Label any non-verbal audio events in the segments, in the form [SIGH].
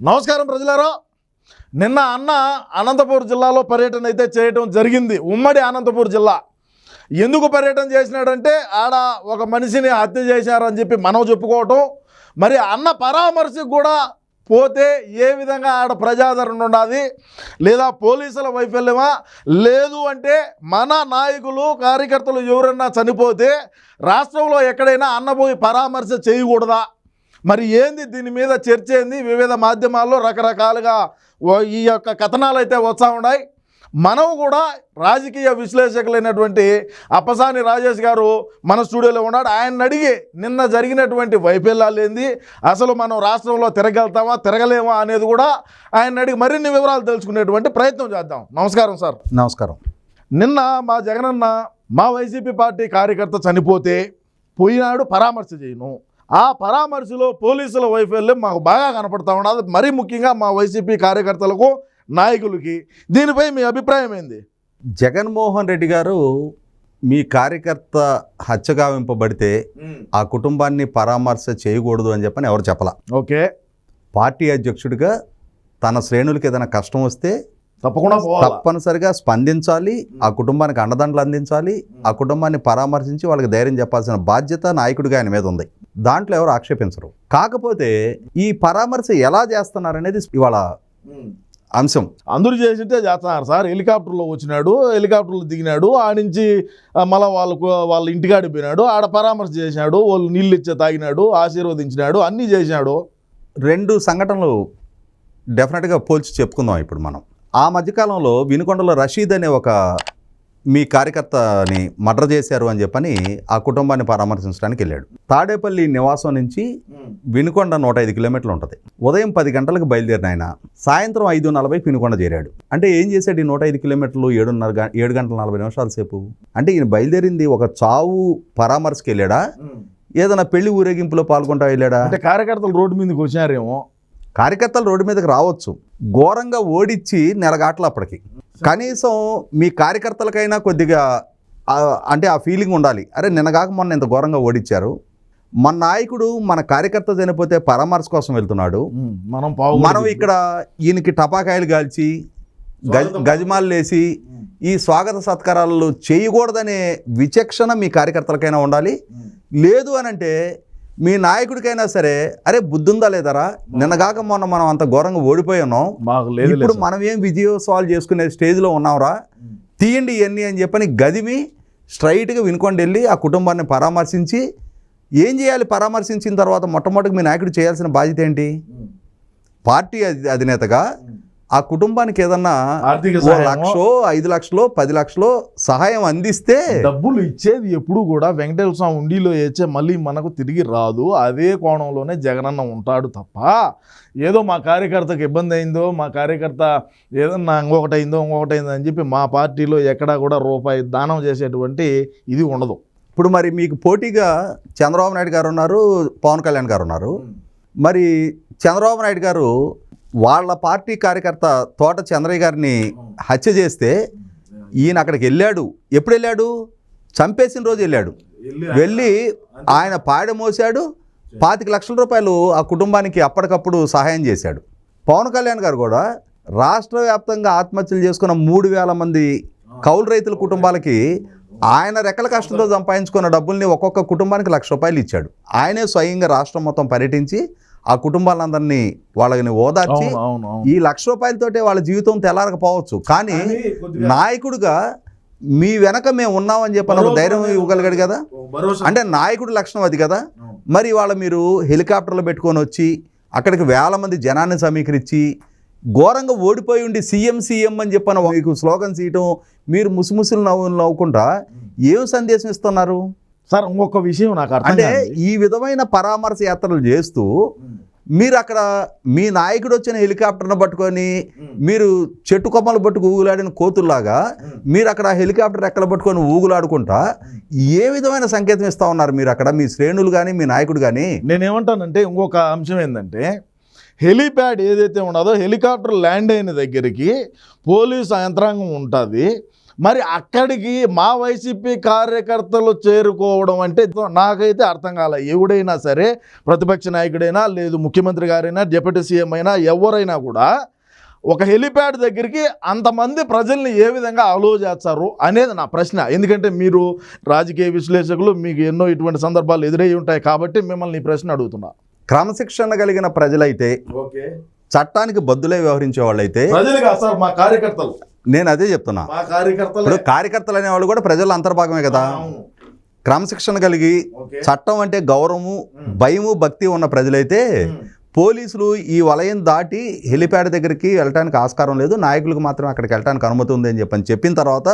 నమస్కారం ప్రజలారా. నిన్న అన్న అనంతపూర్ జిల్లాలో పర్యటన అయితే చేయటం జరిగింది. ఉమ్మడి అనంతపూర్ జిల్లా. ఎందుకు పర్యటన చేసినాడంటే ఆడ ఒక మనిషిని హత్య చేశారని చెప్పి మనం చెప్పుకోవటం. మరి అన్న పరామర్శకు కూడా పోతే ఏ విధంగా ఆడ ప్రజాదరణ ఉండాలి లేదా పోలీసుల వైఫల్యమా? లేదు అంటే మన నాయకులు కార్యకర్తలు ఎవరన్నా చనిపోతే రాష్ట్రంలో ఎక్కడైనా అన్నపోయి పరామర్శ చేయకూడదా? మరి ఏంది దీని మీద చర్చ ఏంది? వివిధ మాధ్యమాల్లో రకరకాలుగా ఈ యొక్క కథనాలు అయితే వస్తూ ఉన్నాయి. మనం కూడా రాజకీయ విశ్లేషకులైనటువంటి అప్పసాని రాజేష్ గారు మన స్టూడియోలో ఉన్నాడు. ఆయన అడిగి నిన్న జరిగినటువంటి వైఫల్యాలు ఏంది? అసలు మనం రాష్ట్రంలో తిరగలుగుతామా తిరగలేమా అనేది కూడా ఆయన అడిగి మరిన్ని వివరాలు తెలుసుకునేటువంటి ప్రయత్నం చేద్దాం. నమస్కారం సార్. నమస్కారం. నిన్న మా జగనన్న మా వైసీపీ పార్టీ కార్యకర్త చనిపోతే పోయినాడు పరామర్శ చేయను. ఆ పరామర్శలో పోలీసుల వైఫల్యం మాకు బాగా కనపడతా ఉన్నది. మరీ ముఖ్యంగా మా వైసీపీ కార్యకర్తలకు నాయకులకి. దీనిపై మీ అభిప్రాయం ఏంది? జగన్మోహన్ రెడ్డి గారు మీ కార్యకర్త హత్యగావింపబడితే ఆ కుటుంబాన్ని పరామర్శ చేయకూడదు అని చెప్పని ఎవరు చెప్పలా? ఓకే. పార్టీ అధ్యక్షుడిగా తన శ్రేణులకి ఏదైనా కష్టం వస్తే తప్పకుండా తప్పనిసరిగా స్పందించాలి ఆ కుటుంబానికి అండదండలు అందించాలి ఆ కుటుంబాన్ని పరామర్శించి వాళ్ళకి ధైర్యం చెప్పాల్సిన బాధ్యత నాయకుడిగా ఆయన మీద ఉంది. దాంట్లో ఎవరు ఆక్షేపించరు. కాకపోతే ఈ పరామర్శ ఎలా చేస్తున్నారనేది ఇవాళ అంశం. అందరూ చేసింటే చేస్తున్నారు సార్. హెలికాప్టర్లో వచ్చినాడు హెలికాప్టర్లో దిగినాడు ఆ నుంచి మళ్ళా వాళ్ళకు వాళ్ళ ఇంటికాడికి పోయినాడు ఆడ పరామర్శ చేసినాడు వాళ్ళు నీళ్ళు ఇచ్చే తాగినాడు ఆశీర్వదించినాడు అన్నీ చేసినాడు రెండు సంఘటనలు డెఫినెట్గా పోల్చి చెప్పుకుందాం ఇప్పుడు మనం. ఆ మధ్యకాలంలో వినుకొండలో రషీద్ అనే ఒక మీ కార్యకర్తని మర్డర్ చేశారు అని చెప్పని ఆ కుటుంబాన్ని పరామర్శించడానికి వెళ్ళాడు. తాడేపల్లి నివాసం నుంచి వినుకొండ నూట ఐదు కిలోమీటర్లు ఉంటుంది. ఉదయం పది గంటలకు బయలుదేరిన ఆయన సాయంత్రం ఐదు నలభై వినుకొండ చేరాడు. అంటే ఏం చేశాడు ఈ నూట ఐదు కిలోమీటర్లు? ఏడున్నర ఏడు గంటల నలభై నిమిషాల సేపు. అంటే ఈయన బయలుదేరింది ఒక చావు పరామర్శకి వెళ్ళాడా ఏదైనా పెళ్ళి ఊరేగింపులో పాల్గొంటా వెళ్ళాడా? అంటే కార్యకర్తలు రోడ్డు మీదకి వచ్చినారేమో కార్యకర్తలు రోడ్డు మీదకి రావచ్చు. ఘోరంగా ఓడిచ్చి నెలగాట్ల అప్పటికి. కనీసం మీ కార్యకర్తలకైనా కొద్దిగా అంటే ఆ ఫీలింగ్ ఉండాలి. అరే నిన్నగాక మొన్న ఇంత ఘోరంగా ఓడిచ్చారు. మన నాయకుడు మన కార్యకర్త చనిపోతే పరామర్శ కోసం వెళ్తున్నాడు. మనం మనం ఇక్కడ ఈయనకి టపాకాయలు కాల్చి గజ గజమాలు వేసి ఈ స్వాగత సత్కారాలు చేయకూడదనే విచక్షణ మీ కార్యకర్తలకైనా ఉండాలి. లేదు అని అంటే మీ నాయకుడికైనా సరే అరే బుద్ధుందా లేదరా? నిన్నగాక మొన్న మనం అంత ఘోరంగా ఓడిపోయి ఉన్నాం. మాకు లేదు ఇప్పుడు మనం ఏం విజయోత్సవాలు చేసుకునే స్టేజ్లో ఉన్నాంరా? తీయండి ఇవన్నీ అని చెప్పని గదిమి స్ట్రైట్గా వినుకొని వెళ్ళి ఆ కుటుంబాన్ని పరామర్శించి ఏం చేయాలి పరామర్శించిన తర్వాత మొట్టమొదటి మీ నాయకుడు చేయాల్సిన బాధ్యత ఏంటి? పార్టీ అధి- అధినేతగా ఆ కుటుంబానికి ఏదన్నా ఆర్థిక లక్షో ఐదు లక్షలో పది లక్షలో సహాయం అందిస్తే డబ్బులు ఇచ్చేది ఎప్పుడు కూడా వెంకటేశ్వర స్వామి ఉండిలో వేచే మళ్ళీ మనకు తిరిగి రాదు. అదే కోణంలోనే జగనన్న ఉంటాడు తప్ప ఏదో మా కార్యకర్తకు ఇబ్బంది అయిందో మా కార్యకర్త ఏదన్నా ఇంకొకటి అయిందో ఇంకొకటి అయిందో అని చెప్పి మా పార్టీలో ఎక్కడా కూడా రూపాయి దానం చేసేటువంటి ఇది ఉండదు. ఇప్పుడు మరి మీకు పోటీగా చంద్రబాబు నాయుడు గారు ఉన్నారు పవన్ కళ్యాణ్ గారు ఉన్నారు. మరి చంద్రబాబు నాయుడు గారు వాళ్ళ పార్టీ కార్యకర్త తోట చంద్రయ్య గారిని హత్య చేస్తే ఈయన అక్కడికి వెళ్ళాడు. ఎప్పుడు వెళ్ళాడు? చంపేసిన రోజు వెళ్ళాడు. వెళ్ళి ఆయన పాడ మోసాడు. పాతిక లక్షల రూపాయలు ఆ కుటుంబానికి అప్పటికప్పుడు సహాయం చేశాడు. పవన్ కళ్యాణ్ గారు కూడా రాష్ట్ర వ్యాప్తంగా ఆత్మహత్యలు చేసుకున్న మూడు వేల మంది కౌలు రైతుల కుటుంబాలకి ఆయన రెక్కల కష్టంతో సంపాదించుకున్న డబ్బుల్ని ఒక్కొక్క కుటుంబానికి లక్ష రూపాయలు ఇచ్చాడు. ఆయనే స్వయంగా రాష్ట్రం మొత్తం పర్యటించి ఆ కుటుంబాలందరినీ వాళ్ళని ఓదార్చి ఈ లక్ష రూపాయలతోటే వాళ్ళ జీవితం తెల్లారకపోవచ్చు. కానీ నాయకుడిగా మీ వెనక మేము ఉన్నామని చెప్పని ఒక ధైర్యం ఇవ్వగలిగాడు కదా? అంటే నాయకుడి లక్షణం అది కదా? మరి వాళ్ళ మీరు హెలికాప్టర్లు పెట్టుకొని వచ్చి అక్కడికి వేల మంది జనాన్ని సమీకరించి ఘోరంగా ఓడిపోయి ఉండి సీఎం సీఎం అని చెప్పని మీకు స్లోగన్స్ ఇయటం మీరు ముసిముసులు నవ్వు నవ్వుకుంటా ఏం సందేశం ఇస్తున్నారు? సార్ ఇంకొక విషయం నాకు అర్థం అంటే. ఈ విధమైన పరామర్శ యాత్రలు చేస్తూ మీరు అక్కడ మీ నాయకుడు వచ్చిన హెలికాప్టర్ను పట్టుకొని మీరు చెట్టు కొమ్మలు పట్టుకు ఊగులాడిన కోతుల్లాగా మీరు అక్కడ హెలికాప్టర్ రెక్కలు పట్టుకొని ఊగులాడుకుంటా ఏ విధమైన సంకేతం ఇస్తా ఉన్నారు మీరు అక్కడ? మీ శ్రేణులు కానీ మీ నాయకుడు కానీ నేనేమంటానంటే ఇంకొక అంశం ఏంటంటే హెలీప్యాడ్ ఏదైతే ఉన్నదో హెలికాప్టర్ ల్యాండ్ అయిన దగ్గరికి పోలీస్ యంత్రాంగం ఉంటుంది. మరి అక్కడికి మా వైసీపీ కార్యకర్తలు చేరుకోవడం అంటే నాకైతే అర్థం కాలే. ఎవడైనా సరే ప్రతిపక్ష నాయకుడైనా లేదు ముఖ్యమంత్రి గారైనా డిప్యూటీ సీఎం అయినా ఎవరైనా కూడా ఒక హెలిప్యాడ్ దగ్గరికి అంతమంది ప్రజల్ని ఏ విధంగా అలో చేస్తారు అనేది నా ప్రశ్న. ఎందుకంటే మీరు రాజకీయ విశ్లేషకులు మీకు ఎన్నో ఇటువంటి సందర్భాలు ఎదురై ఉంటాయి కాబట్టి మిమ్మల్ని ఈ ప్రశ్న అడుగుతున్నా. క్రమశిక్షణ కలిగిన ప్రజలైతే ఓకే. చట్టానికి బద్దులై వ్యవహరించే వాళ్ళైతే ప్రజలు కాదు సార్ మా కార్యకర్తలు. నేను అదే చెప్తున్నా. ఇప్పుడు కార్యకర్తలు అనేవాళ్ళు కూడా ప్రజల అంతర్భాగమే కదా. క్రమశిక్షణ కలిగి చట్టం అంటే గౌరవము భయము భక్తి ఉన్న ప్రజలైతే పోలీసులు ఈ వలయం దాటి హెలిప్యాడ్ దగ్గరికి వెళ్ళడానికి ఆస్కారం లేదు. నాయకులకు మాత్రం అక్కడికి వెళ్ళడానికి అనుమతి ఉంది అని చెప్పని చెప్పిన తర్వాత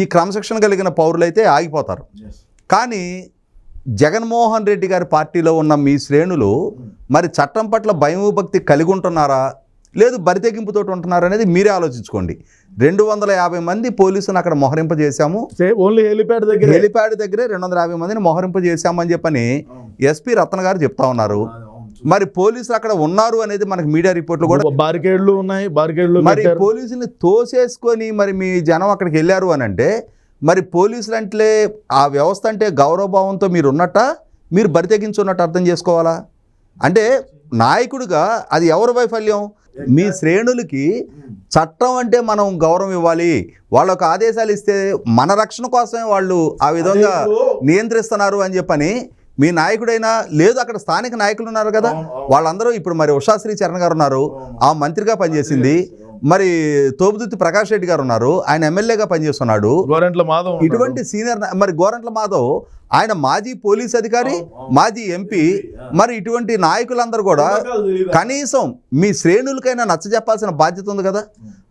ఈ క్రమశిక్షణ కలిగిన పౌరులైతే ఆగిపోతారు. కానీ జగన్మోహన్ రెడ్డి గారి పార్టీలో ఉన్న మీ శ్రేణులు మరి చట్టం పట్ల భయం భక్తి కలిగి ఉంటున్నారా? లేదు బరితెగింపుతో ఉంటున్నారా అనేది మీరే ఆలోచించుకోండి. రెండు వందల యాభై మంది పోలీసులను అక్కడ మొహరింపజేశాము ఓన్లీ హెలిప్యాడ్ దగ్గర. హెలిప్యాడ్ దగ్గరే రెండు వందల యాభై మందిని మొహరింపజేశామని చెప్పని ఎస్పీ రత్న గారు చెప్తా ఉన్నారు. మరి పోలీసులు అక్కడ ఉన్నారు అనేది మనకి మీడియా రిపోర్ట్లు కూడా బారికేడ్లు ఉన్నాయి బారికేడ్లు మరి. పోలీసుని తోసేసుకొని మరి మీ జనం అక్కడికి వెళ్ళారు అని అంటే మరి పోలీసులు అంటే ఆ వ్యవస్థ అంటే గౌరవభావంతో మీరు ఉన్నట్ట మీరు బరితెగించున్నట్టు అర్థం చేసుకోవాలా? అంటే నాయకుడిగా అది ఎవరి వైఫల్యం? మీ శ్రేణులకి చట్టం అంటే మనం గౌరవం ఇవ్వాలి. వాళ్ళకు ఆదేశాలు ఇస్తే మన రక్షణ కోసమే వాళ్ళు ఆ విధంగా నియంత్రిస్తున్నారు అని చెప్పని మీ నాయకుడైనా లేదు అక్కడ స్థానిక నాయకులు ఉన్నారు కదా. వాళ్ళందరూ ఇప్పుడు మరి ఉషాశ్రీ చరణ్ గారు ఉన్నారు. ఆ మంత్రిగా పనిచేసింది. మరి తోపుదుత్తి ప్రకాష్ రెడ్డి గారు ఉన్నారు. ఆయన ఎమ్మెల్యేగా పనిచేస్తున్నాడు. గోరెంట్ల మాధవ్ ఉన్నాడు. ఇటువంటి సీనియర్ మరి గోరంట్ల మాధవ్ ఆయన మాజీ పోలీస్ అధికారి. మాజీ ఎంపీ మరి ఇటువంటి నాయకులందరూ కూడా? కనీసం మీ శ్రేణులకైనా నచ్చ చెప్పాల్సిన బాధ్యత ఉంది కదా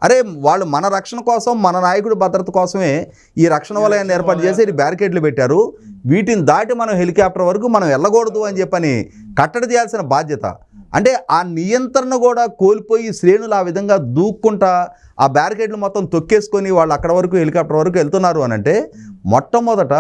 అరే వాళ్ళు మన రక్షణ కోసం మన నాయకుడి భద్రత కోసమే ఈ రక్షణ వలయాన్ని ఏర్పాటు చేసి బ్యారికేడ్లు పెట్టారు వీటిని దాటి మనం హెలికాప్టర్ వరకు మనం వెళ్ళకూడదు అని చెప్పని కట్టడి చేయాల్సిన బాధ్యత అంటే ఆ నియంత్రణ కూడా కోల్పోయి శ్రేణులు ఆ విధంగా దూక్కుంటా ఆ బ్యారికేడ్లు మొత్తం తొక్కేసుకొని వాళ్ళు అక్కడ వరకు హెలికాప్టర్ వరకు వెళ్తున్నారు అని అంటే మొట్టమొదట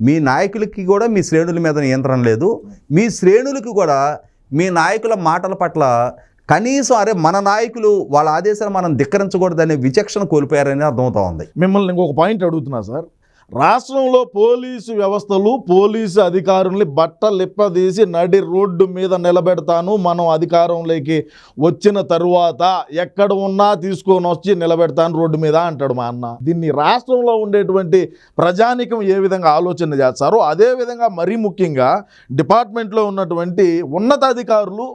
మీ నాయకులకి కూడా మీ శ్రేణుల మీద నియంత్రణ లేదు. మీ శ్రేణులకి కూడా మీ నాయకుల మాటల పట్ల కనీసం అరే మన నాయకులు వాళ్ళ ఆదేశాలు మనం ధిక్కరించకూడదనే విచక్షణ కోల్పోయారని అర్థమవుతా ఉంది. మిమ్మల్ని ఇంకొక పాయింట్ అడుగుతున్నా సార్. రాష్ట్రంలో పోలీసు వ్యవస్థలు పోలీసు అధికారుల్ని బట్టలిప్పదీసి నడి రోడ్డు మీద నిలబెడతాను. మనం అధికారంలోకి వచ్చిన తరువాత ఎక్కడ ఉన్నా తీసుకొని వచ్చి నిలబెడతాను రోడ్డు మీద అంటాడు మా అన్న. దీన్ని రాష్ట్రంలో ఉండేటువంటి ప్రజానికం ఏ విధంగా ఆలోచన చేస్తారో అదే విధంగా మరీ ముఖ్యంగా డిపార్ట్మెంట్లో ఉన్నటువంటి ఉన్నతాధికారులు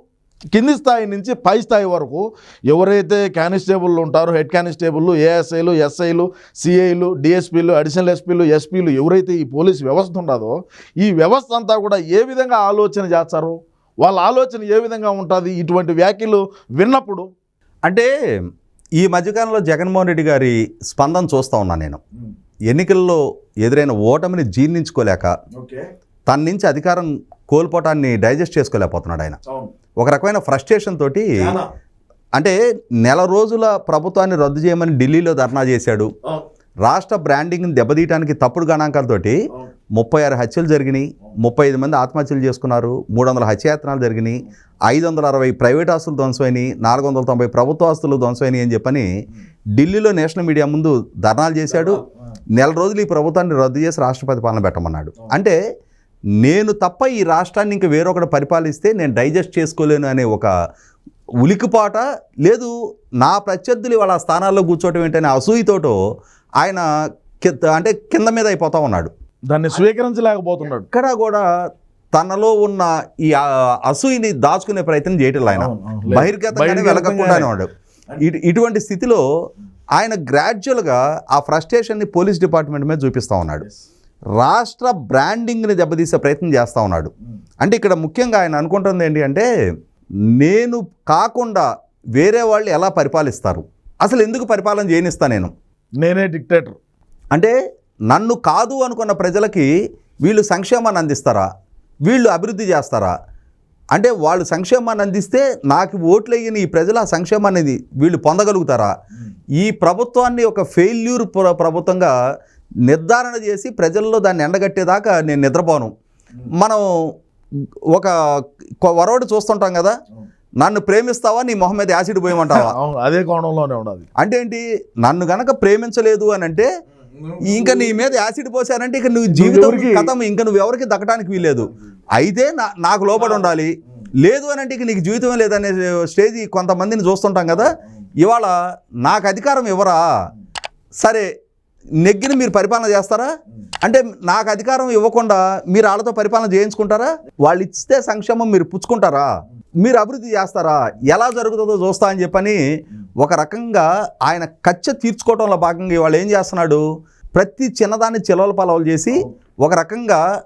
కింది స్థాయి నుంచి పై స్థాయి వరకు ఎవరైతే కానిస్టేబుల్ ఉంటారో హెడ్ కానిస్టేబుల్ ఏఎస్ఐలు ఎస్ఐలు సిఐలు డిఎస్పీలు అడిషనల్ ఎస్పీలు ఎస్పీలు ఎవరైతే ఈ పోలీస్ వ్యవస్థ ఉండదో ఈ వ్యవస్థ అంతా కూడా ఏ విధంగా ఆలోచన చేస్తారు? వాళ్ళ ఆలోచన ఏ విధంగా ఉంటుంది? ఇటువంటి వ్యాఖ్యలు విన్నప్పుడు అంటే ఈ మధ్యకాలంలో జగన్మోహన్ రెడ్డి గారి స్పందన చూస్తూ ఉన్నాను నేను. ఎన్నికల్లో ఎదురైన ఓటమిని జీర్ణించుకోలేక తన నుంచి అధికారం కోల్పోవటాన్ని డైజెస్ట్ చేసుకోలేకపోతున్నాడు ఆయన. ఒక రకమైన ఫ్రస్ట్రేషన్ తోటి అంటే నెల రోజుల ప్రభుత్వాన్ని రద్దు చేయమని ఢిల్లీలో ధర్నా చేశాడు. రాష్ట్ర బ్రాండింగ్ని దెబ్బతీయడానికి తప్పుడు గణాంకాలతోటి ముప్పై ఆరు హత్యలు జరిగినాయి. ముప్పై ఐదు మంది ఆత్మహత్యలు చేసుకున్నారు. మూడు వందల హత్యాయత్నాలు జరిగినాయి. ఐదు వందల అరవై ప్రైవేట్ ఆస్తులు ధ్వంసమైనవి నాలుగు వందల తొంభై ప్రభుత్వ ఆస్తులు ధ్వంసమైనవి అని చెప్పని ఢిల్లీలో నేషనల్ మీడియా ముందు ధర్నాలు చేశాడు. నెల రోజులు ఈ ప్రభుత్వాన్ని రద్దు చేసి రాష్ట్రపతి పాలన పెట్టమన్నాడు. అంటే నేను తప్ప ఈ రాష్ట్రాన్ని ఇంక వేరొకటి పరిపాలిస్తే నేను డైజెస్ట్ చేసుకోలేను అనే ఒక ఉలికిపాట లేదు నా ప్రత్యర్థులు వాళ్ళ స్థానాల్లో కూర్చోవటం ఏంటనే అసూయతోటో ఆయన అంటే కింద మీద అయిపోతా ఉన్నాడు. దాన్ని స్వీకరించలేకపోతున్నాడు. ఎక్కడ కూడా తనలో ఉన్న ఈ అసూయని దాచుకునే ప్రయత్నం చేయటం ఆయన. బహిర్గతంగానే బహిర్గతంగానే. వెలగకుండానే ఉన్నాడు. ఇటు- ఇటువంటి స్థితిలో ఆయన గ్రాడ్యువల్గా ఆ ఫ్రస్ట్రేషన్ని పోలీస్ డిపార్ట్మెంట్ మీద చూపిస్తూ ఉన్నాడు. రాష్ట్ర బ్రాండింగ్ని దెబ్బతీసే ప్రయత్నం చేస్తూ ఉన్నాడు. అంటే ఇక్కడ ముఖ్యంగా ఆయన అనుకుంటుంది ఏంటి అంటే నేను కాకుండా వేరే వాళ్ళు ఎలా పరిపాలిస్తారు? అసలు ఎందుకు పరిపాలన చేయనిస్తా నేను? నేనే డిక్టేటర్. అంటే నన్ను కాదు అనుకున్న ప్రజలకి వీళ్ళు సంక్షేమాన్ని అందిస్తారా? వీళ్ళు అభివృద్ధి చేస్తారా? అంటే వాళ్ళు సంక్షేమాన్ని అందిస్తే నాకు ఓట్లు వేయని ఈ ప్రజలు ఆ సంక్షేమాన్ని వీళ్ళు పొందగలుగుతారా? ఈ ప్రభుత్వాన్ని ఒక ఫెయిల్యూర్ ప్ర- ప్రభుత్వంగా నిర్ధారణ చేసి ప్రజల్లో దాన్ని ఎండగట్టేదాకా నేను నిద్రపోను. మనం ఒక వరవడి చూస్తుంటాం కదా నన్ను ప్రేమిస్తావా నీ మొహం మీద యాసిడ్ పోయమంటావా? [LAUGHS] అదే కోణంలోనే ఉండదు అంటే ఏంటి నన్ను గనక ప్రేమించలేదు అని అంటే ఇంకా నీ మీద యాసిడ్ పోసారంటే ఇక నువ్వు జీవితం కథం ఇంకా నువ్వు ఎవరికి దక్కడానికి వీల్లేదు. అయితే నా- నాకు లోపడి ఉండాలి. లేదు అని అంటే ఇక నీకు జీవితం లేదనే స్టేజ్ కొంతమందిని చూస్తుంటాం కదా ఇవాళ నాకు అధికారం ఇవ్వరా? సరే నెగ్గిన మీరు పరిపాలన చేస్తారా? అంటే నాకు అధికారం ఇవ్వకుండా మీరు వాళ్ళతో పరిపాలన చేయించుకుంటారా? వాళ్ళు ఇస్తే సంక్షేమం మీరు పుచ్చుకుంటారా? మీరు అభివృద్ధి చేస్తారా? ఎలా జరుగుతుందో చూస్తా అని చెప్పని ఒక రకంగా ఆయన కచ్చ తీర్చుకోవడంలో భాగంగా ఇవాళ ఏం చేస్తున్నాడు? ప్రతి చిన్నదాన్ని చిలవల పలవలు చేసి ఒక రకంగా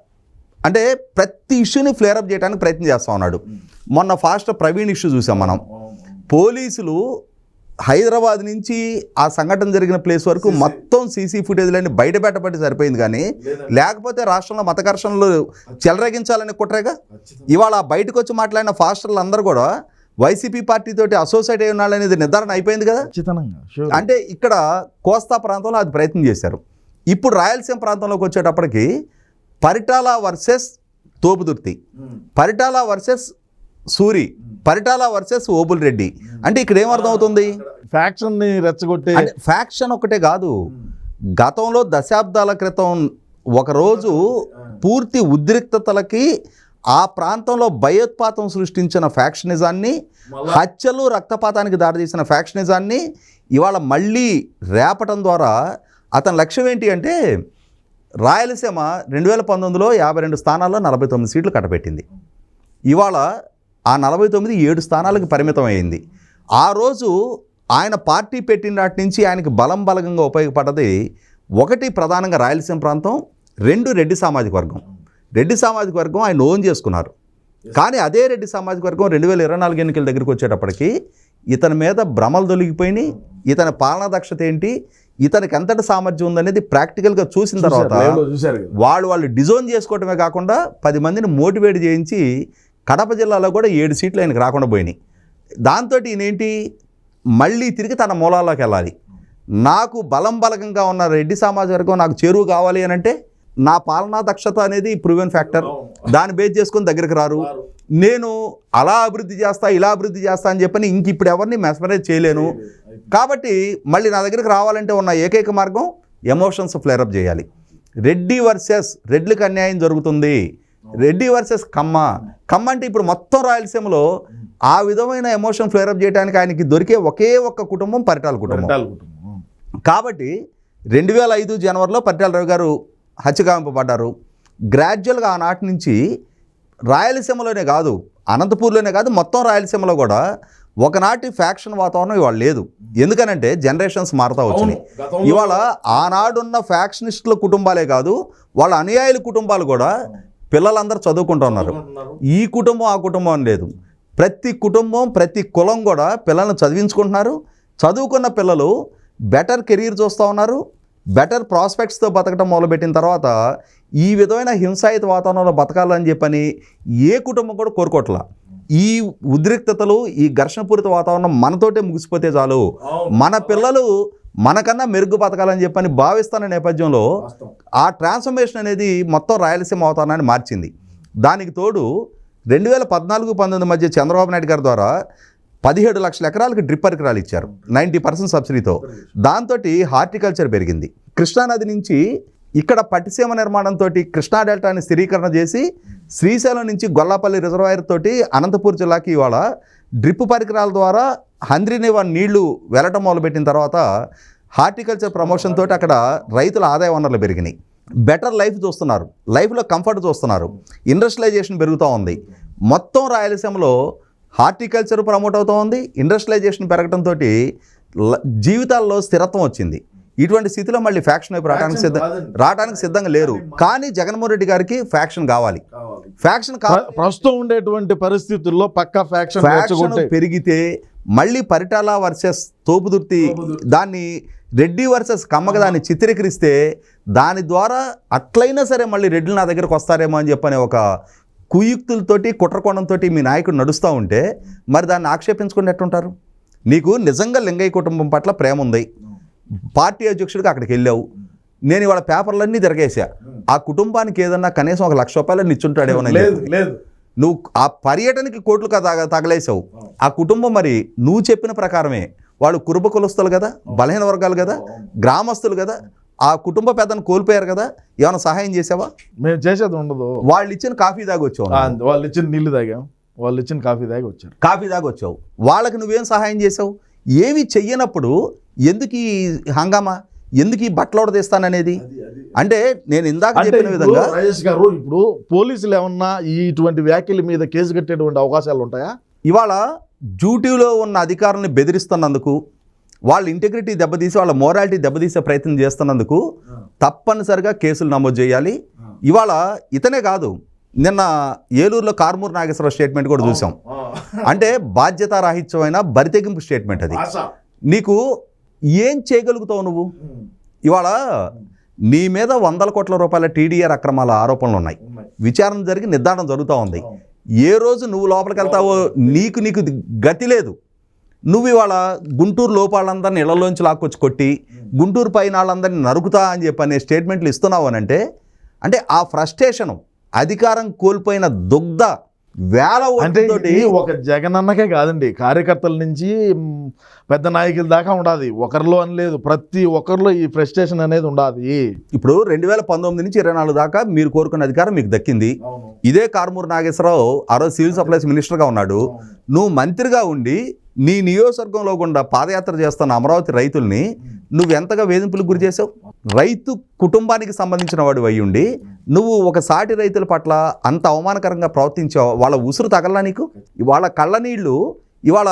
అంటే ప్రతి ఇష్యూని ఫ్లేరప్ చేయడానికి ప్రయత్నం చేస్తా ఉన్నాడు. మొన్న ఫాస్ట్ ప్రవీణ్ ఇష్యూ చూసాం మనం. పోలీసులు హైదరాబాద్ నుంచి ఆ సంఘటన జరిగిన ప్లేస్ వరకు మొత్తం సీసీ ఫుటేజ్లన్నీ బయట పెట్టబట్టి సరిపోయింది కానీ లేకపోతే రాష్ట్రంలో మత ఘర్షణలు చెలరేగించాలని కుట్రేగా? ఇవాళ ఆ బయటకు వచ్చి మాట్లాడిన ఫాస్టర్లు అందరూ కూడా వైసీపీ పార్టీ తోటి అసోసియేట్ అయి ఉన్నాళ్ళనేది నిర్ధారణ అయిపోయింది కదా. అంటే ఇక్కడ కోస్తా ప్రాంతంలో అది ప్రయత్నం చేశారు. ఇప్పుడు రాయలసీమ ప్రాంతంలోకి వచ్చేటప్పటికి Paritala versus Thopudurthi. Paritala versus Suri Paritala versus Obul Reddy. అంటే ఇక్కడ ఏమర్థమవుతుంది ఫ్యాక్షన్ని రెచ్చగొట్టే ఫ్యాక్షన్ ఒకటే కాదు. గతంలో దశాబ్దాల క్రితం ఒకరోజు పూర్తి ఉద్రిక్తతలకి ఆ ప్రాంతంలో భయోత్పాతం సృష్టించిన ఫ్యాక్షనిజాన్ని హత్యలు రక్తపాతానికి దారితీసిన ఫ్యాక్షనిజాన్ని ఇవాళ మళ్ళీ రేపటం ద్వారా అతని లక్ష్యం ఏంటి అంటే రాయలసీమ రెండు వేల పంతొమ్మిదిలో యాభై రెండు స్థానాల్లో నలభై తొమ్మిది సీట్లు కట్టబెట్టింది. ఇవాళ ఆ నలభై తొమ్మిది ఏడు స్థానాలకు పరిమితం అయింది ఆ రోజు ఆయన పార్టీ పెట్టిన నాటి నుంచి ఆయనకి బలం బలగంగా ఉపయోగపడ్డది ఒకటి ప్రధానంగా రాయలసీమ ప్రాంతం రెండు రెడ్డి సామాజిక వర్గం. రెడ్డి సామాజిక వర్గం ఆయన ఓన్ చేసుకున్నారు. కానీ అదే రెడ్డి సామాజిక వర్గం రెండు వేల ఇరవై నాలుగు ఎన్నికల దగ్గరికి వచ్చేటప్పటికి ఇతని మీద భ్రమలు తొలగిపోయినాయి. ఇతని పాలనా దక్షత ఏంటి? ఇతనికి ఎంతటి సామర్థ్యం ఉందనేది ప్రాక్టికల్గా చూసిన తర్వాత. వాళ్ళు వాళ్ళు డిజైన్ చేసుకోవటమే కాకుండా పది మందిని మోటివేట్ చేయించి కడప జిల్లాలో కూడా ఏడు సీట్లు ఆయనకు రాకుండా పోయినాయి. దాంతో ఈయనేంటి? మళ్ళీ తిరిగి తన మూలాల్లోకి వెళ్ళాలి. నాకు బలం బలకంగా ఉన్న రెడ్డి సమాజ వర్గం నాకు చేరువు కావాలి అని అంటే నా పాలనా దక్షత అనేది ప్రూవెన్ ఫ్యాక్టర్ దాన్ని బేస్ చేసుకొని దగ్గరికి రారు. నేను అలా అభివృద్ధి చేస్తా ఇలా అభివృద్ధి చేస్తా అని చెప్పని ఇంక ఇప్పుడు ఎవరిని మెస్మరైజ్ చేయలేను. కాబట్టి మళ్ళీ నా దగ్గరికి రావాలంటే ఉన్న ఏకైక మార్గం ఎమోషన్స్ ఫ్లేరప్ చేయాలి. రెడ్డి వర్సెస్ రెడ్లకు అన్యాయం జరుగుతుంది. రెడ్డి వర్సెస్ కమ్మ. కమ్మ అంటే ఇప్పుడు మొత్తం రాయలసీమలో ఆ విధమైన ఎమోషన్ ఫ్లేరప్ చేయడానికి ఆయనకి దొరికే ఒకే ఒక్క కుటుంబం పరిటాల కుటుంబం. కాబట్టి రెండు వేల ఐదు జనవరిలో పరిటాల రవి గారు హత్యగావింపబడ్డారు. గ్రాడ్యువల్గా ఆనాటి నుంచి రాయలసీమలోనే కాదు అనంతపూర్లోనే కాదు మొత్తం రాయలసీమలో కూడా ఒకనాటి ఫ్యాక్షన్ వాతావరణం ఇవాళ లేదు. ఎందుకనంటే జనరేషన్స్ మారుతా వచ్చినాయి. ఇవాళ ఆనాడున్న ఫ్యాక్షనిస్టుల కుటుంబాలే కాదు వాళ్ళ అనుయాయుల కుటుంబాలు కూడా పిల్లలందరూ చదువుకుంటున్నారు. ఈ కుటుంబం ఆ కుటుంబం అని లేదు. ప్రతి కుటుంబం ప్రతి కులం కూడా పిల్లల్ని చదివించుకుంటున్నారు. చదువుకున్న పిల్లలు బెటర్ కెరీర్ చూస్తూ ఉన్నారు. బెటర్ ప్రాస్పెక్ట్స్తో బతకడం మొదలుపెట్టిన తర్వాత ఈ విధమైన హింసాయుత వాతావరణంలో బతకాలని చెప్పని ఏ కుటుంబం కూడా కోరుకోవట్లా ఈ ఉద్రిక్తతలు ఈ ఘర్షణపూరిత వాతావరణం మనతోటే ముగిసిపోతే చాలు. మన పిల్లలు మనకన్నా మెరుగు బతకాలని చెప్పని భావిస్తున్న నేపథ్యంలో ఆ ట్రాన్స్ఫర్మేషన్ అనేది మొత్తం రాయలసీమ వాతావరణాన్ని మార్చింది. దానికి తోడు రెండు వేల పద్నాలుగు పంతొమ్మిది మధ్య చంద్రబాబు నాయుడు గారి ద్వారా పదిహేడు లక్షల ఎకరాలకు డ్రిప్ పరికరాలు ఇచ్చారు. నైంటీ పర్సెంట్ సబ్సిడీతో. దాంతో హార్టికల్చర్ పెరిగింది. కృష్ణానది నుంచి ఇక్కడ పట్టిసీమ నిర్మాణంతో కృష్ణా డెల్టాని స్థిరీకరణ చేసి శ్రీశైలం నుంచి గొల్లపల్లి రిజర్వాయర్ తోటి అనంతపూర్ జిల్లాకి ఇవాళ డ్రిప్ పరికరాల ద్వారా హంద్రీనివా నీళ్ళు వెళ్ళటం మొదలుపెట్టిన తర్వాత హార్టికల్చర్ ప్రమోషన్ తోటి అక్కడ రైతుల ఆదాయ వనరులు పెరిగినాయి. బెటర్ లైఫ్ చూస్తున్నారు. లైఫ్లో కంఫర్ట్ చూస్తున్నారు. ఇండస్ట్రియలైజేషన్ పెరుగుతూ ఉంది. మొత్తం రాయలసీమలో హార్టికల్చర్ ప్రమోట్ అవుతూ ఉంది. ఇండస్ట్రియలైజేషన్ పెరగడంతో జీవితాల్లో స్థిరత్వం వచ్చింది. ఇటువంటి స్థితిలో మళ్ళీ ఫ్యాక్షన్ వైపు రావడానికి సిద్ధం రావడానికి సిద్ధంగా లేరు. కానీ జగన్మోహన్ రెడ్డి గారికి ఫ్యాక్షన్ కావాలి. ఫ్యాక్షన్ ప్రస్తుతం ఉండేటువంటి పరిస్థితుల్లో పక్కా ఫ్యాక్షన్ పెరిగితే మళ్ళీ పరిటాల వర్సెస్ తోపుదుర్తి దాన్ని రెడ్డి వర్సెస్ కమ్మగ దాన్ని చిత్రీకరిస్తే దాని ద్వారా అట్లయినా సరే మళ్ళీ రెడ్లు నా దగ్గరకు వస్తారేమో అని చెప్పనే ఒక కుయుక్తులతోటి కుట్రకోణంతో మీ నాయకుడు నడుస్తూ ఉంటే మరి దాన్ని ఆక్షేపించుకుని ఎట్టుంటారు నీకు నిజంగా లింగయ్య కుటుంబం పట్ల ప్రేమ ఉంది పార్టీ అధ్యక్షుడిగా అక్కడికి వెళ్ళావు. నేను ఇవాళ పేపర్లన్నీ తిరగేసా ఆ కుటుంబానికి ఏదన్నా కనీసం ఒక లక్ష రూపాయలు నిచ్చుంటాడేమో లేదు లేదు. నువ్వు ఆ పర్యటనకి కోట్లు తగలేసావు ఆ. కుటుంబం మరి నువ్వు చెప్పిన ప్రకారమే వాళ్ళు కురుబ కులస్తులు కదా బలహీన వర్గాలు కదా గ్రామస్తులు కదా ఆ కుటుంబ పెద్దను కోల్పోయారు కదా ఏమైనా సహాయం చేసావా మేము చేసేది ఉండదు. వాళ్ళు ఇచ్చిన కాఫీ దాగి వచ్చావు వాళ్ళు ఇచ్చిన నీళ్ళు తాగాం. వాళ్ళు ఇచ్చిన కాఫీ తాగి వచ్చారు. కాఫీ దాకా వచ్చావు వాళ్ళకి నువ్వేం సహాయం చేసావు ఏమి చెయ్యనప్పుడు ఎందుకు ఈ హంగామా? ఎందుకు ఈ బట్టలు తీస్తాననేది? అంటే నేను ఇందాక చెప్పిన విధంగా రాజేష్ గారు ఇప్పుడు పోలీసులు ఏమన్నా ఇటువంటి వ్యాఖ్యల మీద కేసు కట్టేటువంటి అవకాశాలు ఉంటాయా? ఇవాళ డ్యూటీలో ఉన్న అధికారుల్ని బెదిరిస్తున్నందుకు వాళ్ళ ఇంటిగ్రిటీ దెబ్బతీసి వాళ్ళ మోరాలిటీ దెబ్బతీసే ప్రయత్నం చేస్తున్నందుకు తప్పనిసరిగా కేసులు నమోదు చేయాలి. ఇవాళ ఇతనే కాదు నిన్న ఏలూరులో కార్మూర్ నాగేశ్వరరావు స్టేట్మెంట్ కూడా చూసాం. అంటే బాధ్యతారాహిత్యమైన బరితెగింపు స్టేట్మెంట్ అది. నీకు ఏం చేయగలుగుతావు నువ్వు? ఇవాళ నీ మీద వందల కోట్ల రూపాయల టీడీఆర్ అక్రమాల ఆరోపణలు ఉన్నాయి. విచారణ జరిగి నిర్ధారణ జరుగుతూ ఉంది. ఏ రోజు నువ్వు లోపలికి వెళ్తావో నీకు నీకు గతి లేదు. నువ్వు ఇవాళ గుంటూరు లోపాలందరినీ ఇళ్ళలోంచి లాక్కొచ్చి కొట్టి గుంటూరు పైన వాళ్ళందరినీ నరుకుతా అని చెప్పి అనే స్టేట్మెంట్లు ఇస్తున్నావు అని అంటే అంటే ఆ ఫ్రస్ట్రేషను అధికారం కోల్పోయిన దుగ్ధ వేల అంటే ఒక జగనన్నకే కాదండి. కార్యకర్తల నుంచి పెద్ద నాయకుల దాకా ఉండాది ఒకరిలో అని లేదు. ప్రతి ఒక్కరిలో ఈ ఫ్రస్ట్రేషన్ అనేది ఉండాది ఇప్పుడు రెండు వేల పంతొమ్మిది నుంచి ఇరవై నాలుగు దాకా మీరు కోరుకున్న అధికారం మీకు దక్కింది. ఇదే కారుమూరు నాగేశ్వరరావు ఆ రోజు సివిల్ సప్లైస్ మినిస్టర్గా ఉన్నాడు. నువ్వు మంత్రిగా ఉండి నీ నియోజకవర్గంలో గుండా పాదయాత్ర చేస్తున్న అమరావతి రైతుల్ని నువ్వు ఎంతగా వేధింపులకు గురి చేసావు రైతు కుటుంబానికి సంబంధించిన వాడు అయ్యుండి నువ్వు ఒక సాటి రైతుల పట్ల అంత అవమానకరంగా ప్రవర్తించావు వాళ్ళ ఉసురు తగలలా నీకు? వాళ్ళ కళ్ళ నీళ్ళు ఇవాళ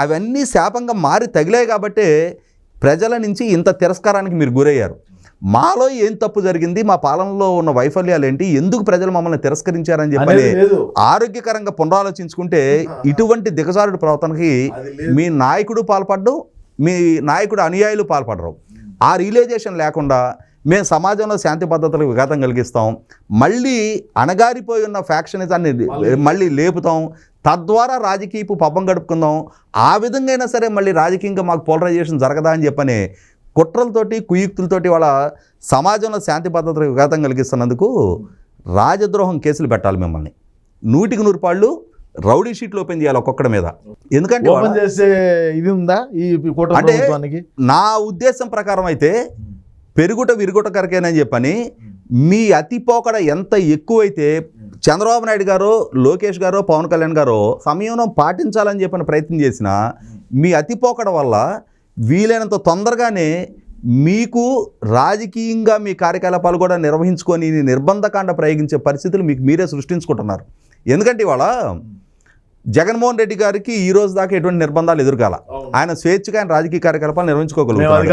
అవన్నీ శాపంగా మారి తగిలాయి కాబట్టే ప్రజల నుంచి ఇంత తిరస్కారానికి మీరు గురయ్యారు. మాలో ఏం తప్పు జరిగింది? మా పాలనలో ఉన్న వైఫల్యాలు ఏంటి ఎందుకు ప్రజలు మమ్మల్ని తిరస్కరించారని చెప్పని లేదు. ఆరోగ్యకరంగా పునరాలోచించుకుంటే ఇటువంటి దిగజారుడు ప్రవర్తనకి. మీ నాయకుడు పాల్పడ్డం మీ నాయకుడు అనుయాయులు పాల్పడరు. ఆ రియలైజేషన్ లేకుండా మేము సమాజంలో శాంతి భద్రతలకు విఘాతం కలిగిస్తాం. మళ్ళీ అణగారిపోయి ఉన్న ఫ్యాక్షనిజాన్ని మళ్ళీ లేపుతాం. తద్వారా రాజకీయపు పబ్బం గడుపుకుందాం. ఆ విధంగా అయినా సరే మళ్ళీ రాజకీయంగా మాకు పోలరైజేషన్ జరగదా అని చెప్పని కుట్రలతోటి కుయుక్తులతోటి వాళ్ళ సమాజంలో శాంతి భద్రతలకు విఘాతం కలిగిస్తున్నందుకు రాజద్రోహం కేసులు పెట్టాలి మిమ్మల్ని. నూటికి నూరు పాళ్ళు రౌడీ షీట్లు ఓపెన్ చేయాలి ఒక్కొక్కడి మీద. ఎందుకంటే ఓపెన్ చేసే ఇది ఉందా ఈ అంటే- నా ఉద్దేశం ప్రకారం అయితే పెరుగుట విరుగుట కరకేనని చెప్పని మీ అతిపోకడ ఎంత ఎక్కువైతే చంద్రబాబు నాయుడు గారు లోకేష్ గారు పవన్ కళ్యాణ్ గారు సంయమనం పాటించాలని చెప్పిన ప్రయత్నం చేసిన మీ అతిపోకడ వల్ల వీలైనంత తొందరగానే మీకు రాజకీయంగా మీ కార్యకలాపాలు కూడా నిర్వహించుకొని నిర్బంధకాండ ప్రయోగించే పరిస్థితులు మీకు మీరే సృష్టించుకుంటున్నారు. ఎందుకంటే ఇవాళ జగన్మోహన్ రెడ్డి గారికి ఈ రోజు దాకా ఎటువంటి నిర్బంధాలు ఎదురుకాల. ఆయన స్వేచ్ఛగా ఆయన రాజకీయ కార్యకలాపాలు నిర్వహించుకోగలుగుతారు.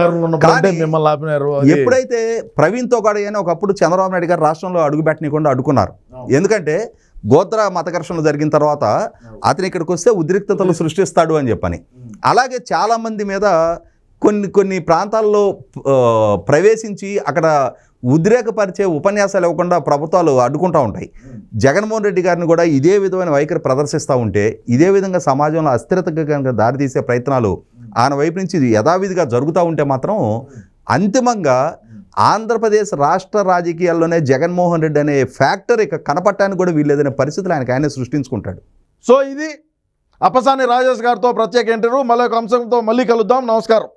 ఎప్పుడైతే ప్రవీణ్ తోగాడి అని ఒకప్పుడు చంద్రబాబు నాయుడు గారు రాష్ట్రంలో అడుగు పెట్టనీయకుండా అడ్డుకున్నారు. ఎందుకంటే గోత్ర మత ఘర్షణలు జరిగిన తర్వాత అతను ఇక్కడికి వస్తే ఉద్రిక్తతలు సృష్టిస్తాడు అని చెప్పని. అలాగే చాలామంది మీద కొన్ని కొన్ని ప్రాంతాల్లో ప్రవేశించి అక్కడ ఉద్రేకపరిచే ఉపన్యాసాలు ఇవ్వకుండా ప్రభుత్వాలు అడ్డుకుంటూ ఉంటాయి. జగన్మోహన్ రెడ్డి గారిని కూడా ఇదే విధమైన వైఖరి ప్రదర్శిస్తూ ఉంటే ఇదే విధంగా సమాజంలో అస్థిరతకు కనుక దారితీసే ప్రయత్నాలు ఆయన వైపు నుంచి యథావిధిగా జరుగుతూ ఉంటే మాత్రం అంతిమంగా ఆంధ్రప్రదేశ్ రాష్ట్ర రాజకీయాల్లోనే జగన్మోహన్ రెడ్డి అనే ఫ్యాక్టర్ ఇక కనపడటానికి కూడా వీల్లేదనే పరిస్థితులు ఆయనకు ఆయనే సృష్టించుకుంటాడు. సో ఇది అప్పసాని రాజేష్ గారితో ప్రత్యేక ఇంటర్వ్యూ. మళ్ళీ ఒక అంశంతో మళ్ళీ కలుద్దాం. నమస్కారం.